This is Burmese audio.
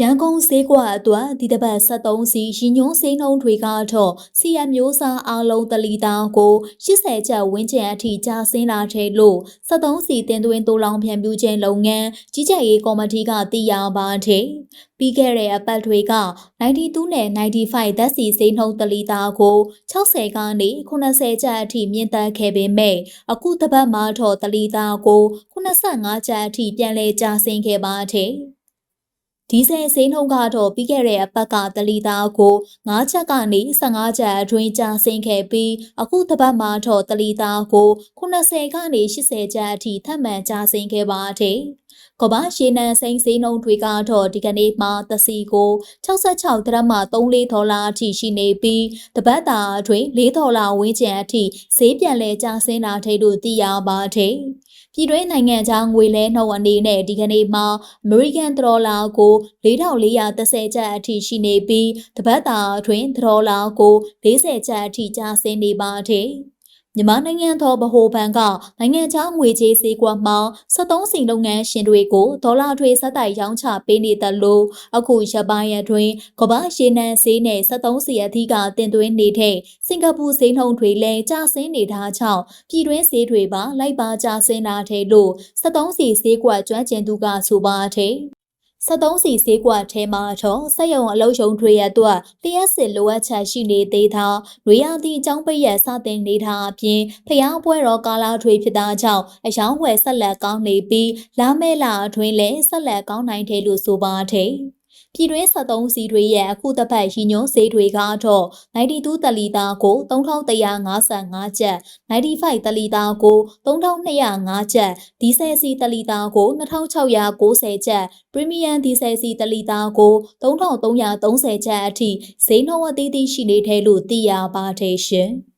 ရန်ကုန်ဈေးကွက်အတွက်ဒီတစ်ပတ်73စီရင်ညွန်းဈေးနှုန်းတွေကတော့စီရမျိုးစားအလုံးတလီတာကို80ကျပ်ဝန်းကျင်အထိကျဆင်းလာတယ်လို့73စီတင်သွင်းတိုးလောင်ဖြန့်ပြူးခြင်းလုပ်ငန်းကြီးကြပ်ရေးကော်မတီကသိရပါတယ်။ပြီးခဲ့တဲ့အပတ်တွေက92နဲ့95ဓာတ်စီဈေးနှုန်းတလီတာကို60ကနေ80ကျပ်အထိမြင့်တက်ခဲ့ပေမဲ့အခုတစ်ပတ်မှာတော့တလီတာကို85ကျပ်အထိပြန်လည်ကျဆင်းခဲ့ပါတယ်။ ဒီဇယ်ဈေးနှုန်းကတော့ပြီးခဲ့တဲ့အပတ်ကတလီတာကို9ချက်ကနေ15ချက်အတွင်းကျဆင်းခဲ့ပြီးအခုတစ်ပတ်မှာတော့တလီတာကို80ကနေ80ချက်အထိထပ်မံကျဆင်းခဲ့ပါတယ်။ကမ္ဘာရှေးနံစိမ်းဈေးနှုန်းတွေကတော့ဒီကနေ့မှသစီကို66ဒရမ34ဒေါ်လာအထိရှိနေပြီးတပတ်တာအတွင်း4ဒေါ်လာဝန်းကျင်အထိဈေးပြန်လည်ကျဆင်းလာတဲ့လို့သိရပါတယ်။ ပြည်တွင်းနိုင်ငံခြားငွေလဲနှုန်းအနေနဲ့ဒီကနေ့မှာအမေရိကန်ဒေါ်လာကို4430ကျပ်အထိရှိနေပြီးတပတ်တာအတွင်းဒေါ်လာကို40ကျပ်အထိကျဆင်းနေပါတယ်။ မြန်မာနိုင်ငံတော်ဗဟိုဘဏ်ကနိုင်ငံခြားငွေကြေးဈေးကွက်မှာ73စီလုပ်ငန်းရှင်တွေကိုဒေါ်လာတွေစက်တိုက်ရောင်းချပေးနေတယ်လို့အခုရပိုင်းအတွင်းကမ္ဘာရေနံဈေးနဲ့73စီအထီးကတင်သွင်းနေတဲ့စင်ကာပူဈေးနှုန်းတွေလည်းကျဆင်းနေတာကြောင့်ပြည်တွင်းဈေးတွေပါလိုက်ပါကျဆင်းလာတယ်လို့73စီဈေးကွက်ကျွမ်းကျင်သူကဆိုပါတယ် 73စီဈေးကွက်ထဲမှာတော့စက်ရုံအလုပ်ရုံတွေရအတွက်လျှက်စစ်လိုအပ်ချက်ရှိနေသေးတာ၊ရေယာတီအကြောင်းပိတ်ရစတင်နေတာအပြင်ဖျားပွဲတော်ကာလာတွေဖြစ်တာကြောင့်အယောင်းဝယ်ဆက်လက်ကောင်းနေပြီးလာမဲလာအတွင်းလည်းဆက်လက်ကောင်းနိုင်တယ်လို့ဆိုပါတယ်။ ပြည်တွင်း73စီတွေရဲ့အခုတစ်ပတ်ရည်ညွှန်းဈေးတွေကတော့92တလီတာကို3155ကျပ်95တလီတာကို3205ကျပ်ဒီဇယ်စီတလီတာကို2690ကျပ်ပရီမီယံဒီဇယ်စီတလီတာကို3330ကျပ်အထိဈေးနှုန်းအသီးသီးရှိနေတယ်လို့သိရပါတယ်ရှင်။